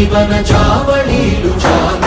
జీవన చావళీలు చాలు.